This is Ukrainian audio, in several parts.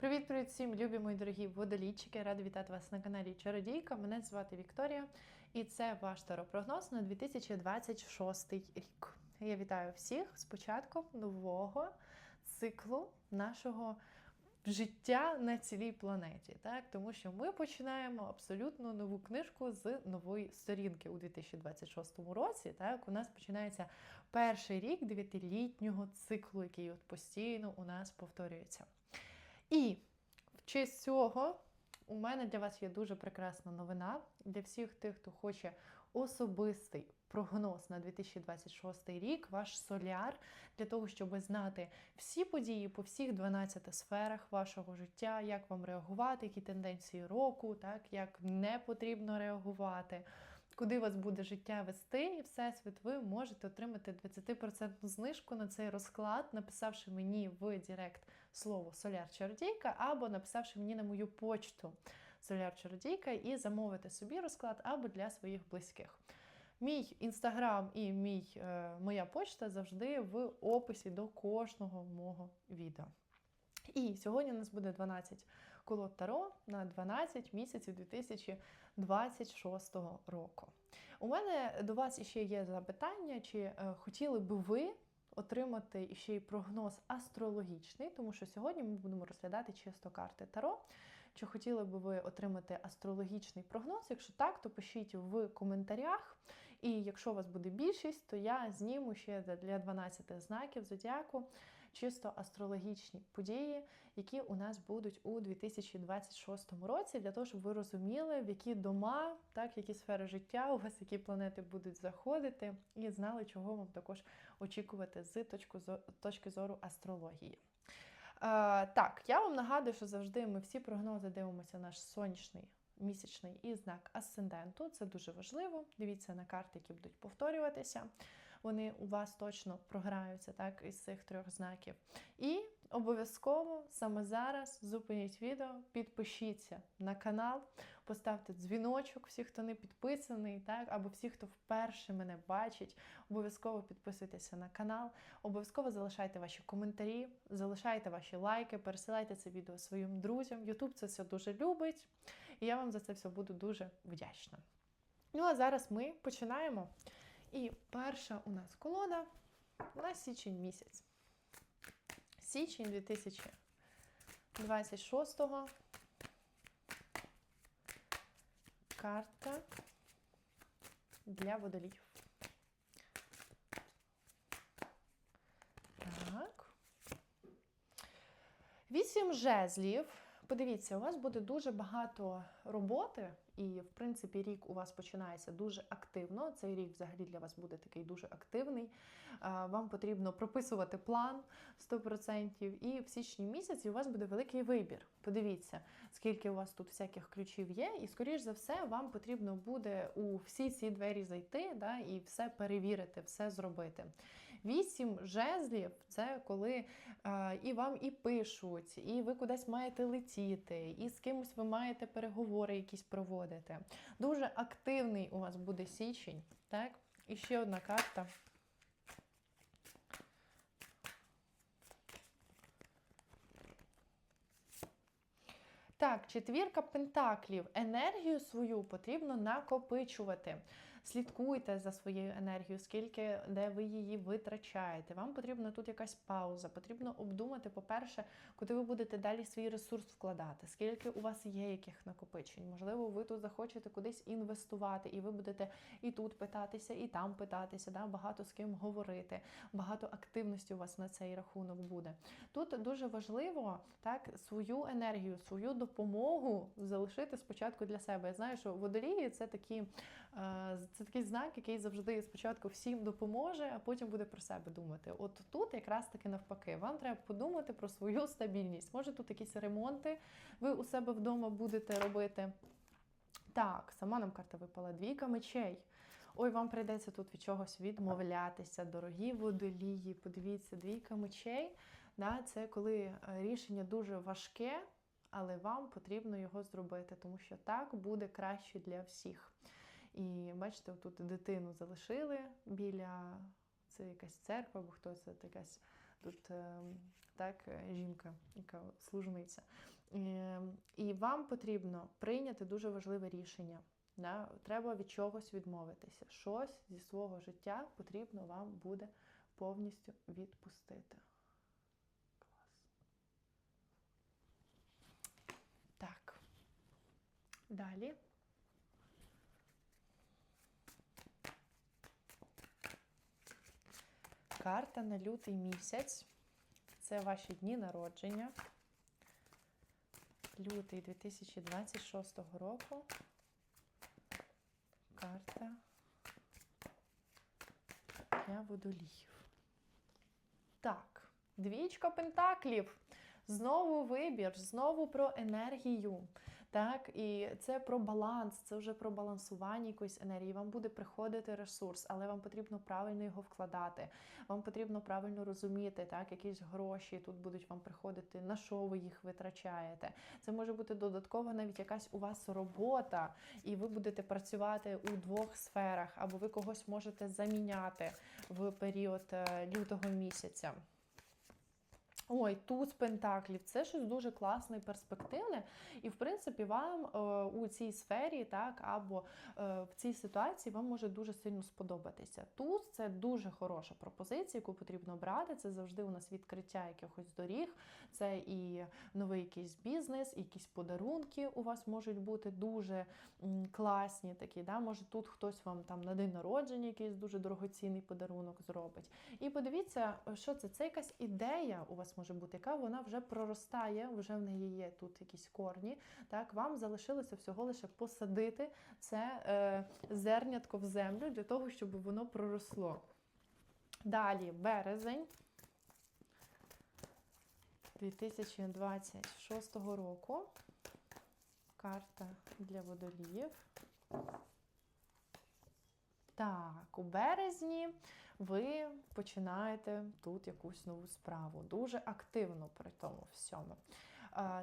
Привіт-привіт всім, любі мої дорогі водолійчики! Рада вітати вас на каналі Чародійка. Мене звати Вікторія, і це ваш таропрогноз на 2026 рік. Я вітаю всіх з початком нового циклу нашого життя на цілій планеті. Так? Тому що ми починаємо абсолютно нову книжку з нової сторінки у 2026 році. Так? У нас починається перший рік дев'ятилітнього циклу, який от постійно у нас повторюється. І в честь цього у мене для вас є дуже прекрасна новина для всіх тих, хто хоче особистий прогноз на 2026 рік, ваш соляр, для того, щоб знати всі події по всіх 12 сферах вашого життя, як вам реагувати, які тенденції року, так, як не потрібно реагувати. Куди вас буде життя вести, і всесвіт, ви можете отримати 20% знижку на цей розклад, написавши мені в Директ слово Соляр Чародійка, або написавши мені на мою почту Соляр Чародійка і замовити собі розклад або для своїх близьких. Мій інстаграм і мій, е, моя почта завжди в описі до кожного мого відео. І сьогодні у нас буде 12 колод Таро на 12 місяців 2026 року. У мене до вас ще є запитання, чи е, хотіли би ви отримати ще й прогноз астрологічний, тому що сьогодні ми будемо розглядати чисто карти Таро. Чи хотіли би ви отримати астрологічний прогноз? Якщо так, то пишіть в коментарях. І якщо у вас буде більшість, то я зніму ще для 12 знаків зодіаку чисто астрологічні події, які у нас будуть у 2026 році, для того, щоб ви розуміли, в які дома, так, які сфери життя у вас, які планети будуть заходити, і знали, чого вам також очікувати з точки зору астрології. Так, я вам нагадую, що завжди ми всі прогнози дивимося наш сонячний. Місячний і знак асценденту, це дуже важливо. Дивіться на карти, які будуть повторюватися вони у вас точно програються так, із цих трьох знаків. І обов'язково саме зараз зупиніть відео, підпишіться на канал, поставте дзвіночок, всі, хто не підписаний, так, або всі, хто вперше мене бачить, обов'язково підписуйтеся на канал, обов'язково залишайте ваші коментарі, залишайте ваші лайки, пересилайте це відео своїм друзям. Ютуб це все дуже любить, і я вам за це все буду дуже вдячна. Ну а зараз ми починаємо. І перша у нас колода на січень місяць. Січень 2026 го карта для водоліїв. Так. Вісім жезлів. Подивіться, у вас буде дуже багато роботи і, в принципі, рік у вас починається дуже активно. Цей рік взагалі для вас буде такий дуже активний. Вам потрібно прописувати план 100%. І в січні місяці у вас буде великий вибір. Подивіться, скільки у вас тут всяких ключів є, і, скоріш за все, вам потрібно буде у всі ці двері зайти да, і все перевірити, все зробити. Вісім жезлів це коли а, і вам і пишуть, і ви кудись маєте летіти, і з кимось ви маєте переговори якісь проводити. Дуже активний у вас буде січень. Так? І ще одна карта. Так, четвірка пентаклів. Енергію свою потрібно накопичувати. Слідкуйте за своєю енергією, скільки де ви її витрачаєте. Вам потрібна тут якась пауза. Потрібно обдумати, по-перше, куди ви будете далі свій ресурс вкладати, скільки у вас є яких накопичень. Можливо, ви тут захочете кудись інвестувати, і ви будете і тут питатися, і там питатися, да? багато з ким говорити, багато активності у вас на цей рахунок буде. Тут дуже важливо так свою енергію, свою допомогу залишити спочатку для себе. Я знаю, що водолії це такі. Е, це такий знак, який завжди спочатку всім допоможе, а потім буде про себе думати. От тут якраз таки навпаки, вам треба подумати про свою стабільність. Може, тут якісь ремонти ви у себе вдома будете робити. Так, сама нам карта випала двійка мечей. Ой, вам прийдеться тут від чогось відмовлятися, дорогі водолії. Подивіться, двійка мечей. Да, Це коли е, рішення дуже важке, але вам потрібно його зробити, тому що так буде краще для всіх. І бачите, тут дитину залишили біля це якась церква, або хто це якась тут ем, так, жінка, яка служниця. Е, І вам потрібно прийняти дуже важливе рішення. Да? Треба від чогось відмовитися. Щось зі свого життя потрібно вам буде повністю відпустити. Клас. Так. Далі. Карта на лютий місяць. Це ваші дні народження. Лютий 2026 року. Карта для водоліїв. Так, двічка пентаклів. Знову вибір, знову про енергію. Так, і це про баланс, це вже про балансування якоїсь енергії. Вам буде приходити ресурс, але вам потрібно правильно його вкладати. Вам потрібно правильно розуміти, так, якісь гроші тут будуть вам приходити, на що ви їх витрачаєте. Це може бути додатково навіть якась у вас робота, і ви будете працювати у двох сферах, або ви когось можете заміняти в період е, лютого місяця. Ой, туз пентаклів це щось дуже класне і перспективне. І, в принципі, вам е, у цій сфері, так, або е, в цій ситуації вам може дуже сильно сподобатися. Туз це дуже хороша пропозиція, яку потрібно брати. Це завжди у нас відкриття якихось доріг, це і новий якийсь бізнес, і якісь подарунки у вас можуть бути дуже класні такі. Да? Може, тут хтось вам там на день народження якийсь дуже дорогоцінний подарунок зробить. І подивіться, що це? Це якась ідея у вас може бути, яка вона вже проростає, вже в неї є тут якісь корні. Так, вам залишилося всього лише посадити це е, зернятко в землю для того, щоб воно проросло. Далі березень 2026 року. Карта для водоліїв. Так, у березні ви починаєте тут якусь нову справу. Дуже активно при тому всьому.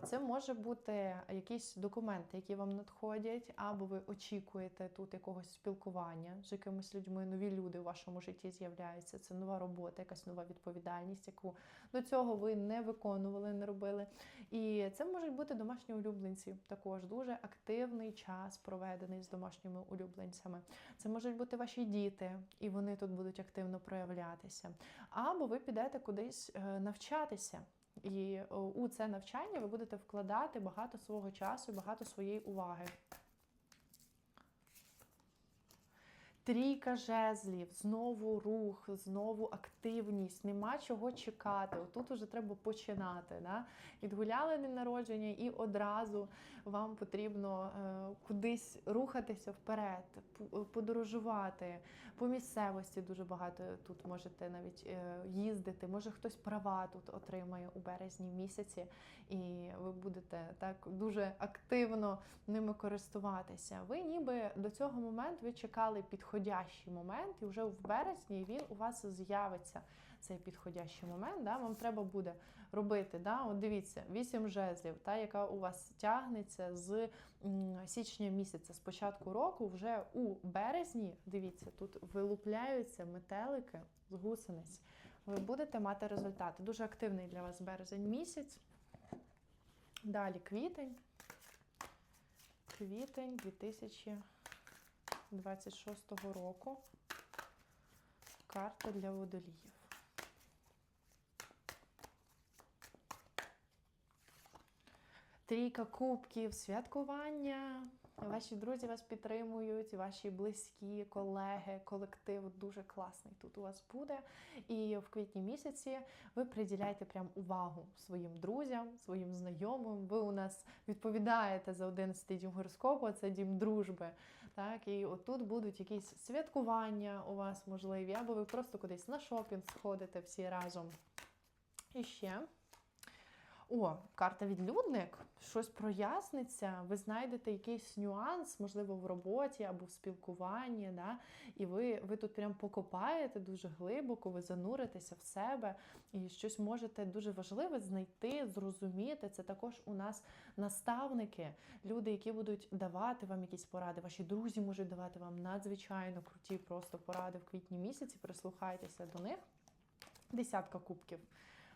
Це може бути якісь документи, які вам надходять, або ви очікуєте тут якогось спілкування з якимись людьми. Нові люди у вашому житті з'являються. Це нова робота, якась нова відповідальність, яку до цього ви не виконували, не робили. І це можуть бути домашні улюбленці. Також дуже активний час проведений з домашніми улюбленцями. Це можуть бути ваші діти, і вони тут будуть активно проявлятися. Або ви підете кудись е, навчатися. І е, у це навчання ви будете вкладати багато свого часу, багато своєї уваги. Трійка жезлів, знову рух, знову активність, нема чого чекати. Отут уже треба починати. Да? Відгуляли день народження, і одразу вам потрібно е, кудись рухатися вперед, подорожувати. По місцевості дуже багато тут можете навіть е, їздити. Може хтось права тут отримає у березні місяці, і ви будете так дуже активно ними користуватися. Ви ніби до цього моменту ви чекали підходящий момент, і вже в березні він у вас з'явиться. Цей підходящий момент, да, вам треба буде робити. Да, от дивіться, вісім жезлів, та, яка у вас тягнеться з січня місяця, з початку року, вже у березні, дивіться, тут вилупляються метелики з гусениць. Ви будете мати результати. Дуже активний для вас березень місяць. Далі квітень. Квітень 2026 року. Карта для водоліїв. Трійка кубків, святкування. Ваші друзі вас підтримують, ваші близькі, колеги, колектив дуже класний тут у вас буде. І в квітні місяці ви приділяєте прям увагу своїм друзям, своїм знайомим. Ви у нас відповідаєте за 11 дім гороскопу, це дім дружби. Так, і отут будуть якісь святкування у вас можливі, або ви просто кудись на шопінг сходите всі разом. І ще. О, карта відлюдник, щось проясниться, ви знайдете якийсь нюанс, можливо, в роботі або в спілкуванні, да? і ви, ви тут прям покопаєте дуже глибоко, ви зануритеся в себе і щось можете дуже важливе знайти, зрозуміти. Це також у нас наставники, люди, які будуть давати вам якісь поради. Ваші друзі можуть давати вам надзвичайно круті просто поради в квітні місяці. Прислухайтеся до них. Десятка кубків.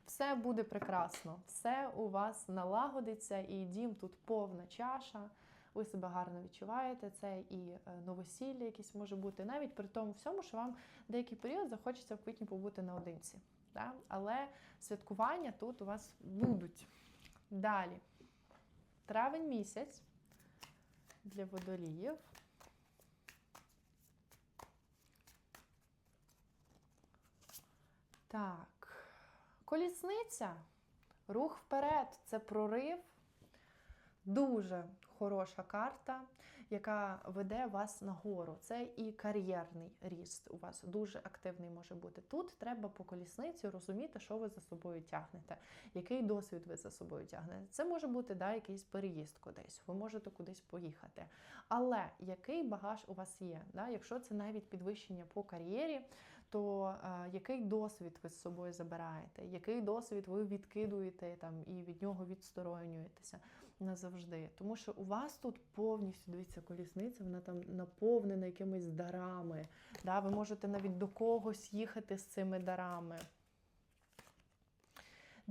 Все буде прекрасно, все у вас налагодиться, і дім тут повна чаша. Ви себе гарно відчуваєте. Це і е, новосілля якесь може бути, навіть при тому всьому, що вам деякий період захочеться в квітні побути наодинці. Да? Але святкування тут у вас будуть. Далі. Травень місяць для водоліїв. Так, колісниця, рух вперед, це прорив. Дуже хороша карта, яка веде вас нагору. Це і кар'єрний ріст у вас дуже активний може бути. Тут треба по колісниці розуміти, що ви за собою тягнете, який досвід ви за собою тягнете. Це може бути да, якийсь переїзд кудись, ви можете кудись поїхати. Але який багаж у вас є? Да? Якщо це навіть підвищення по кар'єрі, то е, який досвід ви з собою забираєте, який досвід ви відкидуєте там і від нього відсторонюєтеся назавжди. Тому що у вас тут повністю дивіться, колісниця, вона там наповнена якимись дарами. Да? Ви можете навіть до когось їхати з цими дарами.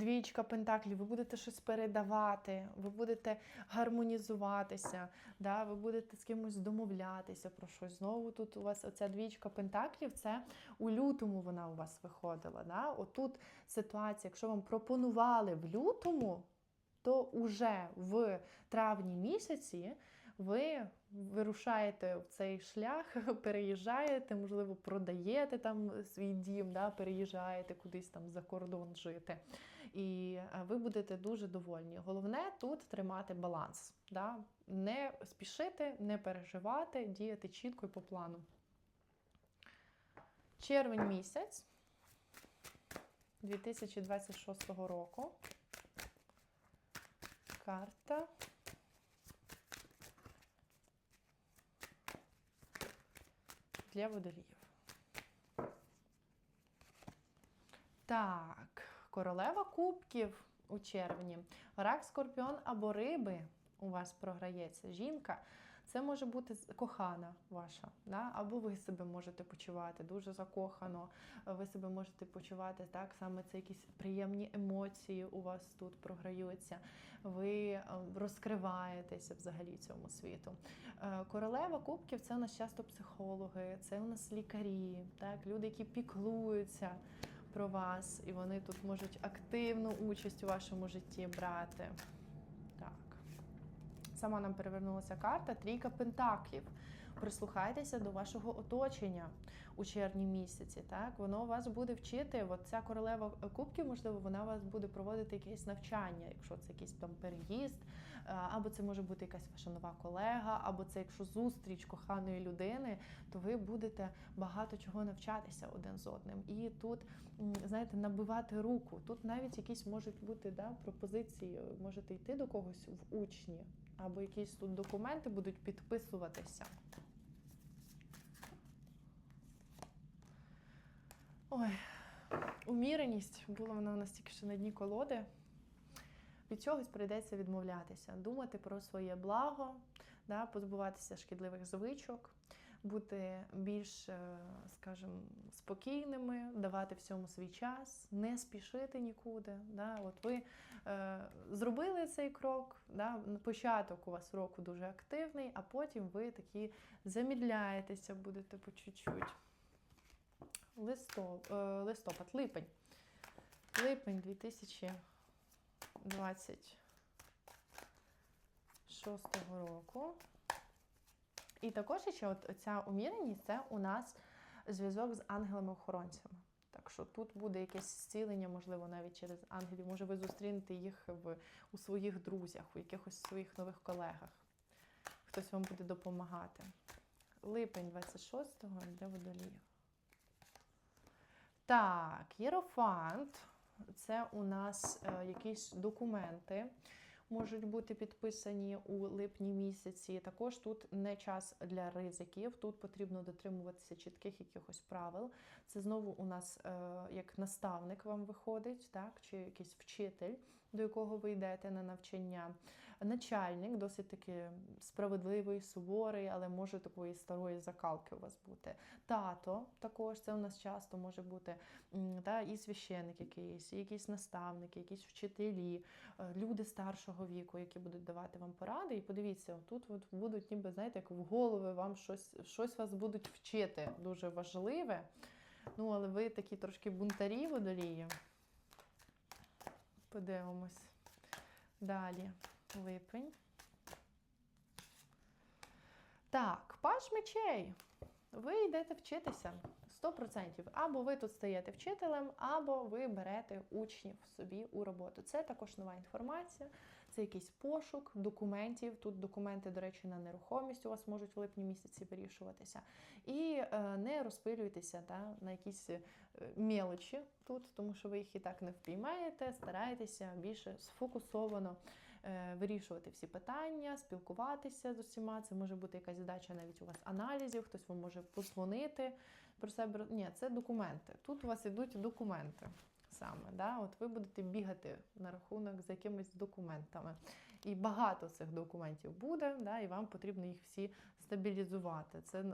Двічка пентаклів, ви будете щось передавати, ви будете гармонізуватися, да? ви будете з кимось домовлятися про щось. Знову тут у вас оця двічка пентаклів, це у лютому вона у вас виходила. Да? Отут ситуація, якщо вам пропонували в лютому, то уже в травні місяці ви вирушаєте в цей шлях, переїжджаєте, можливо, продаєте там свій дім, да, переїжджаєте кудись там за кордон жити. І е, ви будете дуже довольні. Головне тут тримати баланс, да? не спішити, не переживати, діяти чітко і по плану. Червень місяць 2026 року. Карта. Для водоліїв. Так, королева кубків у червні. Рак, скорпіон або риби у вас програється. Жінка. Це може бути кохана ваша, да? або ви себе можете почувати дуже закохано, ви себе можете почувати так, саме це якісь приємні емоції у вас тут програються, ви е, розкриваєтеся взагалі цьому світу. Е, Королева кубків це у нас часто психологи, це у нас лікарі, так, люди, які піклуються про вас, і вони тут можуть активну участь у вашому житті брати. Так. Сама нам перевернулася карта Трійка Пентаклів. Прислухайтеся до вашого оточення у червні місяці. Так, воно вас буде вчити. От ця королева кубків, можливо, вона вас буде проводити якесь навчання, якщо це якийсь там переїзд, е, або це може бути якась ваша нова колега, або це якщо зустріч коханої людини, то ви будете багато чого навчатися один з одним. І тут, знаєте, набивати руку. Тут навіть якісь можуть бути да, пропозиції, можете йти до когось в учні, або якісь тут документи будуть підписуватися. Ой, уміреність була вона у нас тільки що на дні колоди. Від чогось прийдеться відмовлятися, думати про своє благо, да, позбуватися шкідливих звичок, бути більш, е, скажімо, спокійними, давати всьому свій час, не спішити нікуди. Да. От ви е, зробили цей крок, да, початок у вас року дуже активний, а потім ви такі замідляєтеся, будете по чуть-чуть. Листоп, е, листопад, липень. Липень 2026 року. І також ще от ця уміреність це у нас зв'язок з ангелами-охоронцями. Так що тут буде якесь зцілення, можливо, навіть через ангелів. Може, ви зустрінете їх в, у своїх друзях, у якихось своїх нових колегах. Хтось вам буде допомагати. Липень 26-го для водоліїв. Так, єрофант. Це у нас е, якісь документи можуть бути підписані у липні місяці. Також тут не час для ризиків. Тут потрібно дотримуватися чітких якихось правил. Це знову у нас е, як наставник вам виходить, так, чи якийсь вчитель, до якого ви йдете на навчання. Начальник досить таки справедливий, суворий, але може такої старої закалки у вас бути. Тато також це у нас часто може бути та, і священник якийсь, і якісь наставники, якісь вчителі, е, люди старшого віку, які будуть давати вам поради. І подивіться, тут от будуть, ніби знаєте, як в голови вам щось, щось вас будуть вчити дуже важливе. Ну, але ви такі трошки бунтарі водолії. Подивимось. Далі липень. Так, паш мечей. Ви йдете вчитися 100%. Або ви тут стаєте вчителем, або ви берете учнів собі у роботу. Це також нова інформація, це якийсь пошук документів. Тут документи, до речі, на нерухомість у вас можуть в липні місяці вирішуватися. І е, не розпилюйтеся да, на якісь е, мелочі тут, тому що ви їх і так не впіймаєте, старайтеся більше сфокусовано вирішувати всі питання, спілкуватися з усіма. Це може бути якась задача навіть у вас аналізів, хтось вам може подзвонити про себе. Ні, це документи. Тут у вас ідуть документи саме. Да? От ви будете бігати на рахунок з якимись документами. І багато цих документів буде, да? і вам потрібно їх всі стабілізувати. Це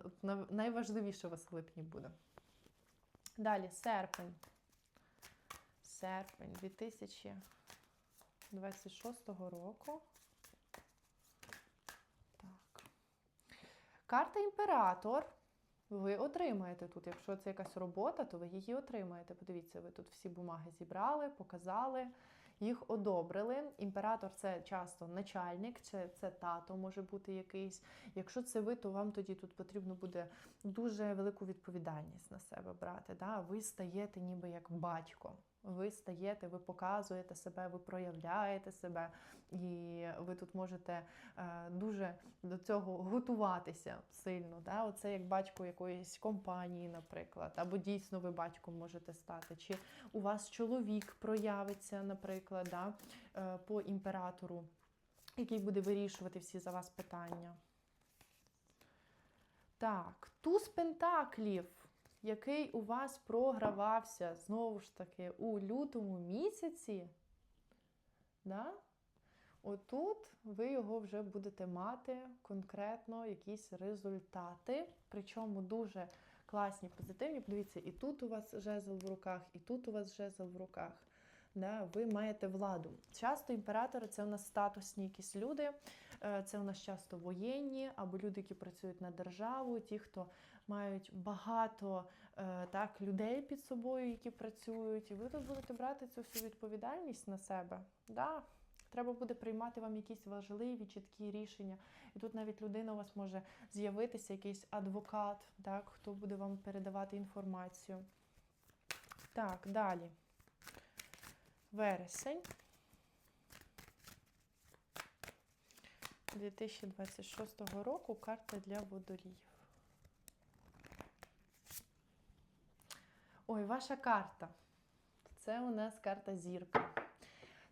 найважливіше у вас в липні буде. Далі серпень. Серпень 2026 року. Так. Карта імператор. Ви отримаєте тут. Якщо це якась робота, то ви її отримаєте. Подивіться, ви тут всі бумаги зібрали, показали, їх одобрили. Імператор це часто начальник, це, це тато може бути якийсь. Якщо це ви, то вам тоді тут потрібно буде дуже велику відповідальність на себе брати. Да? Ви стаєте ніби як батько. Ви стаєте, ви показуєте себе, ви проявляєте себе, і ви тут можете е, дуже до цього готуватися сильно. Да? Оце як батько якоїсь компанії, наприклад, або дійсно ви батьком можете стати, чи у вас чоловік проявиться, наприклад, да? е, по імператору, який буде вирішувати всі за вас питання. Так, туз пентаклів, який у вас програвався знову ж таки у лютому місяці. Да? Отут ви його вже будете мати конкретно якісь результати, причому дуже класні, позитивні. Подивіться, і тут у вас жезл в руках, і тут у вас жезл в руках. Да, ви маєте владу. Часто імператори це у нас статусні якісь люди, е, це у нас часто воєнні або люди, які працюють на державу, ті, хто мають багато е, так, людей під собою, які працюють, і ви тут будете брати цю всю відповідальність на себе. Да, Треба буде приймати вам якісь важливі, чіткі рішення. І тут навіть людина у вас може з'явитися, якийсь адвокат, так, хто буде вам передавати інформацію. Так, далі. Вересень. 2026 року карта для водоліїв. Ой, ваша карта. Це у нас карта зірка.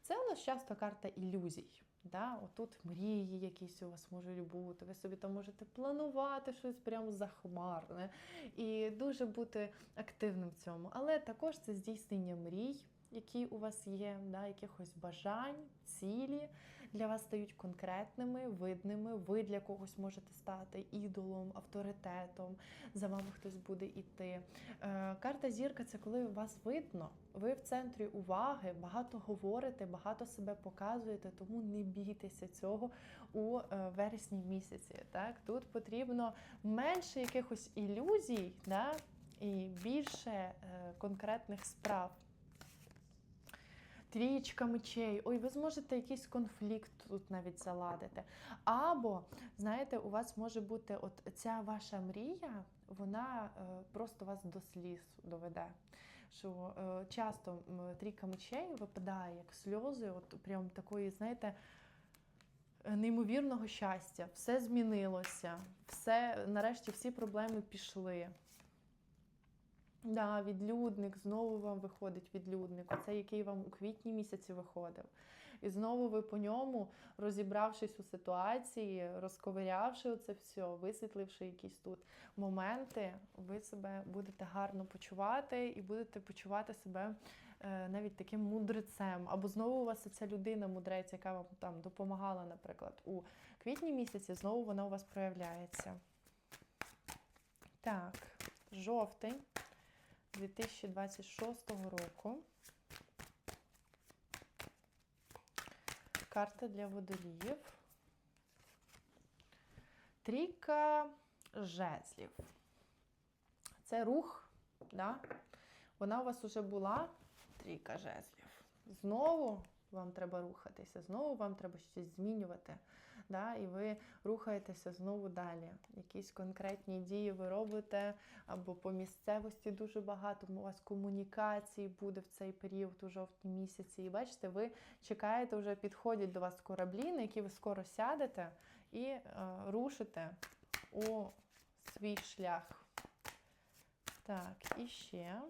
Це у нас часто карта ілюзій. Да? Отут мрії якісь у вас можуть бути. Ви собі там можете планувати щось прям захмарне і дуже бути активним в цьому. Але також це здійснення мрій, які у вас є, да? якихось бажань, цілі для вас стають конкретними, видними. Ви для когось можете стати ідолом, авторитетом, за вами хтось буде йти. Е, карта зірка це коли вас видно. Ви в центрі уваги, багато говорите, багато себе показуєте, тому не бійтеся цього у е, вересні місяці. Так? Тут потрібно менше якихось ілюзій да? і більше е, конкретних справ. Трієчка мечей. Ой, ви зможете якийсь конфлікт тут навіть заладити. Або, знаєте, у вас може бути от ця ваша мрія, вона е, просто вас до сліз доведе. Що е, часто трійка мечей випадає як сльози, от прям такої, знаєте, неймовірного щастя. Все змінилося, все, нарешті всі проблеми пішли. Да, відлюдник, знову вам виходить відлюдник, оцей, який вам у квітні місяці виходив. І знову ви по ньому, розібравшись у ситуації, розковирявши оце все, висвітливши якісь тут моменти, ви себе будете гарно почувати і будете почувати себе е, навіть таким мудрецем, або знову у вас ця людина мудрець, яка вам там допомагала, наприклад, у квітні місяці, знову вона у вас проявляється. Так, жовтень 2026 року. Карта для водоліїв. Трійка жезлів. Це рух, да? вона у вас вже була, трійка жезлів. Знову вам треба рухатися, знову вам треба щось змінювати. Да? І ви рухаєтеся знову далі. Якісь конкретні дії ви робите, або по місцевості дуже багато. У вас комунікацій буде в цей період у жовтні місяці. І бачите, ви чекаєте, вже підходять до вас кораблі, на які ви скоро сядете і е, рушите у свій шлях. Так, і ще.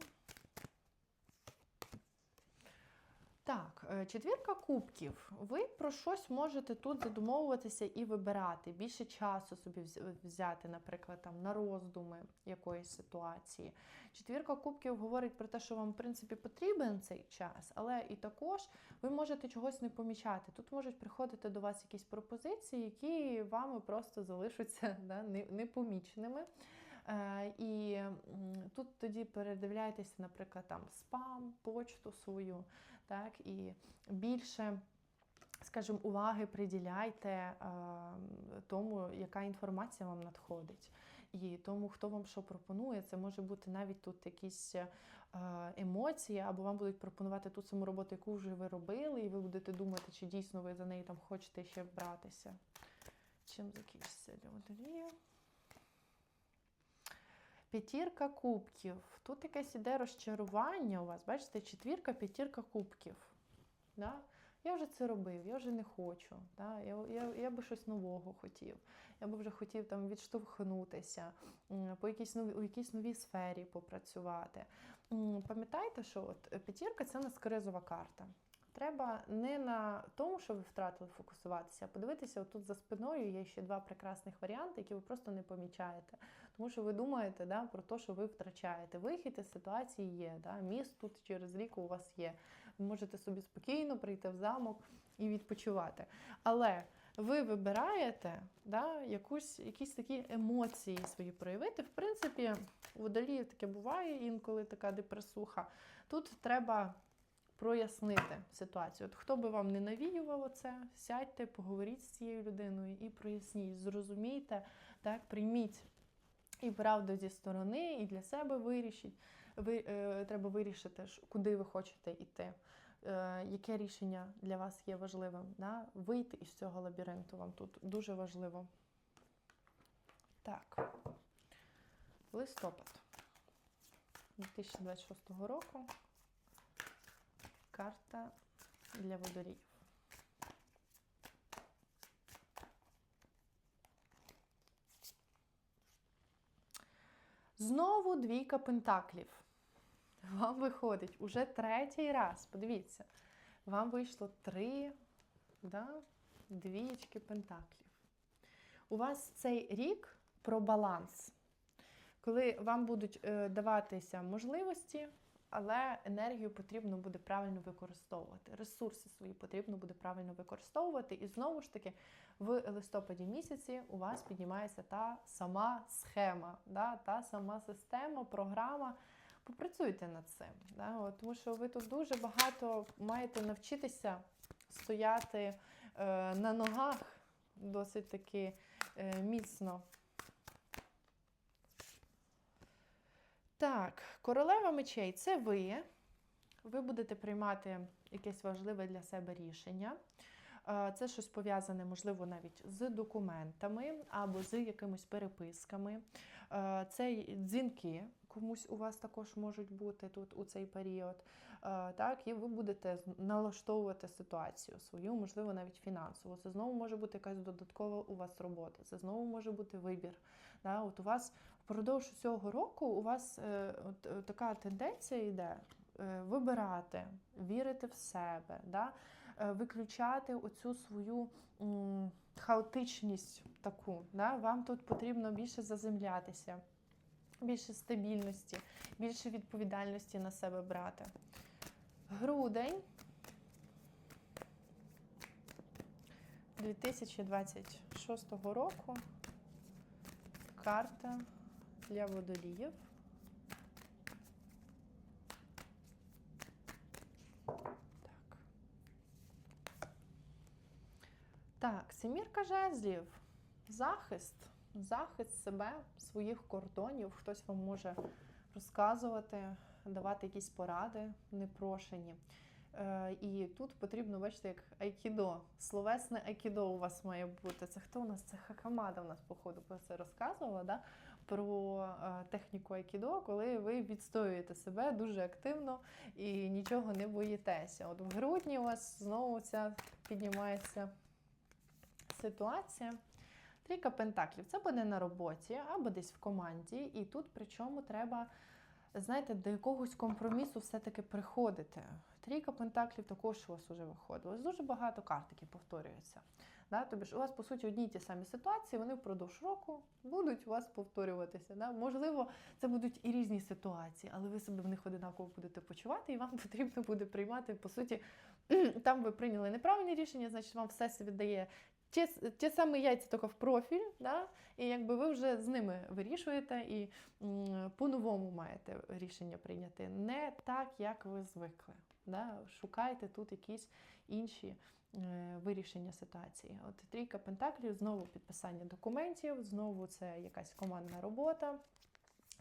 Так, е, четвірка кубків. Ви про щось можете тут задумовуватися і вибирати. Більше часу собі взяти, наприклад, там на роздуми якоїсь ситуації. Четвірка кубків говорить про те, що вам, в принципі, потрібен цей час, але і також ви можете чогось не помічати. Тут можуть приходити до вас якісь пропозиції, які вами просто залишаться да, непоміченими. Е, і тут тоді передивляйтеся, наприклад, там спам, почту свою, так, і більше, скажімо, уваги приділяйте е, тому, яка інформація вам надходить. І тому, хто вам що пропонує, це може бути навіть тут якісь е, емоції, або вам будуть пропонувати ту саму роботу, яку вже ви робили, і ви будете думати, чи дійсно ви за неї там хочете ще братися. Чим закінчиться для водолія? П'ятірка кубків. Тут якесь іде розчарування у вас. Бачите, четвірка, п'ятірка кубків. Да? Я вже це робив, я вже не хочу. Да? Я, я, я би щось нового хотів. Я би вже хотів там відштовхнутися, по якійсь нові, у якійсь новій сфері попрацювати. М, Пам'ятайте, що от е, п'ятірка це у нас кризова карта. Треба не на тому, що ви втратили фокусуватися, а подивитися, отут за спиною є ще два прекрасних варіанти, які ви просто не помічаєте. Тому що ви думаєте да, про те, що ви втрачаєте. Вихід із ситуації є. Да? Міст тут через рік у вас є. Ви можете собі спокійно прийти в замок і відпочивати. Але ви вибираєте да, якусь, якісь такі емоції свої проявити. В принципі, у водоліїв таке буває інколи така депресуха. Тут треба прояснити ситуацію. От хто би вам не навіював оце, сядьте, поговоріть з цією людиною і проясніть, зрозумійте, так, прийміть і правду зі сторони, і для себе вирішіть. Ви, е, треба вирішити, куди ви хочете йти. Е, яке рішення для вас є важливим? Да? Вийти із цього лабіринту вам тут дуже важливо. Так. Листопад 2026 року. Карта для водорів. Знову двійка пентаклів. Вам виходить уже третій раз. Подивіться, вам вийшло три да, двієчки пентаклів. У вас цей рік про баланс, коли вам будуть е, даватися можливості, але енергію потрібно буде правильно використовувати. Ресурси свої потрібно буде правильно використовувати. І знову ж таки, в листопаді місяці у вас піднімається та сама схема, да, та сама система, програма. Попрацюйте над цим, да, тому що ви тут дуже багато маєте навчитися стояти е, на ногах досить таки е, міцно. Так, королева мечей це ви. Ви будете приймати якесь важливе для себе рішення. Е, Це щось пов'язане, можливо, навіть з документами або з якимись переписками. Е, Це дзвінки комусь у вас також можуть бути тут у цей період. Е, Так, і ви будете налаштовувати ситуацію свою, можливо, навіть фінансово. Це знову може бути якась додаткова у вас робота, це знову може бути вибір. От у вас впродовж цього року у вас е, от, е, така тенденція йде е, вибирати, вірити в себе, да? виключати оцю свою хаотичність таку. Да? Вам тут потрібно більше заземлятися, більше стабільності, більше відповідальності на себе брати. Грудень 2026 року. Карта для водоліїв. Так. Так, сімірка жезлів. Захист. Захист себе, своїх кордонів. Хтось вам може розказувати, давати якісь поради непрошені. Е, і тут потрібно, бачите, як айкідо. Словесне айкідо у вас має бути. Це хто у нас? Це Хакамада у нас, походу, про це розказувала, да? Про е, техніку айкідо, коли ви відстоюєте себе дуже активно і нічого не боїтеся. От в грудні у вас знову ця піднімається ситуація. Трійка пентаклів це буде на роботі або десь в команді, і тут причому треба, знаєте, до якогось компромісу все-таки приходити. Трійка пентаклів також у вас вже виходила. Дуже багато карт, які повторюються. Да? Тобі ж у вас, по суті, одні й ті самі ситуації, вони впродовж року будуть у вас повторюватися. Да? Можливо, це будуть і різні ситуації, але ви себе в них одинаково будете почувати, і вам потрібно буде приймати, по суті, там ви прийняли неправильне рішення, значить вам все віддає ті, ті самі яйця тільки в профіль, да? і якби ви вже з ними вирішуєте і по-новому маєте рішення прийняти. Не так, як ви звикли. Да? Шукайте тут якісь інші е, вирішення ситуації. От трійка пентаклів, знову підписання документів, знову це якась командна робота,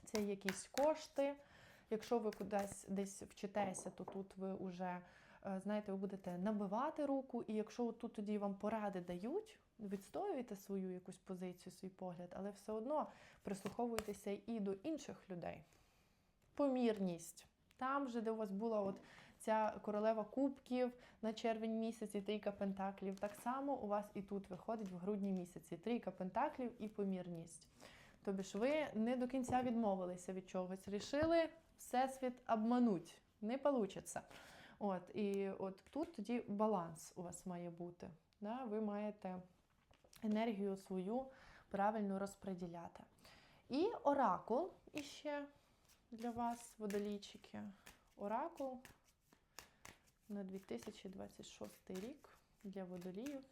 це якісь кошти. Якщо ви кудись десь вчитеся, то тут ви вже е, знаєте, ви будете набивати руку, і якщо тут тоді вам поради дають, відстоюєте свою якусь позицію, свій погляд, але все одно прислуховуйтеся і до інших людей. Помірність. Там же, де у вас була от ця королева кубків на червень місяці, трійка пентаклів, так само у вас і тут виходить в грудні місяці трійка пентаклів і помірність. Тобі ж ви не до кінця відмовилися від чогось, рішили всесвіт обмануть, не вийде. От, і от тут тоді баланс у вас має бути. Да? Ви маєте енергію свою правильно розподіляти. І оракул іще для вас, водолійчики. Оракул на 2026 рік для водоліїв.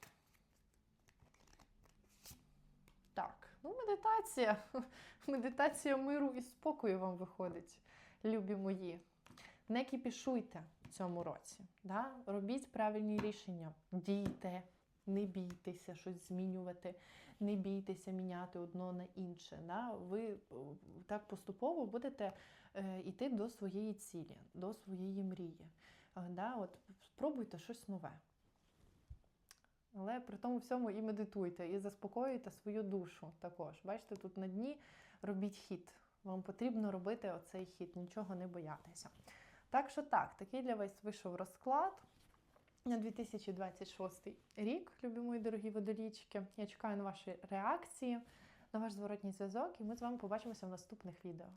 Так, ну медитація. Медитація миру і спокою вам виходить, любі мої. Не кіпішуйте в цьому році. Да? Робіть правильні рішення, дійте, не бійтеся щось змінювати, не бійтеся міняти одно на інше. Да? Ви е, так поступово будете е, йти до своєї цілі, до своєї мрії. Е, Да? От Спробуйте щось нове. Але при тому всьому і медитуйте, і заспокоюйте свою душу також. Бачите, тут на дні робіть хід. Вам потрібно робити оцей хід, нічого не боятися. Так що так, такий для вас вийшов розклад на 2026 рік, любі мої дорогі водолічки. Я чекаю на ваші реакції, на ваш зворотній зв'язок, і ми з вами побачимося в наступних відео.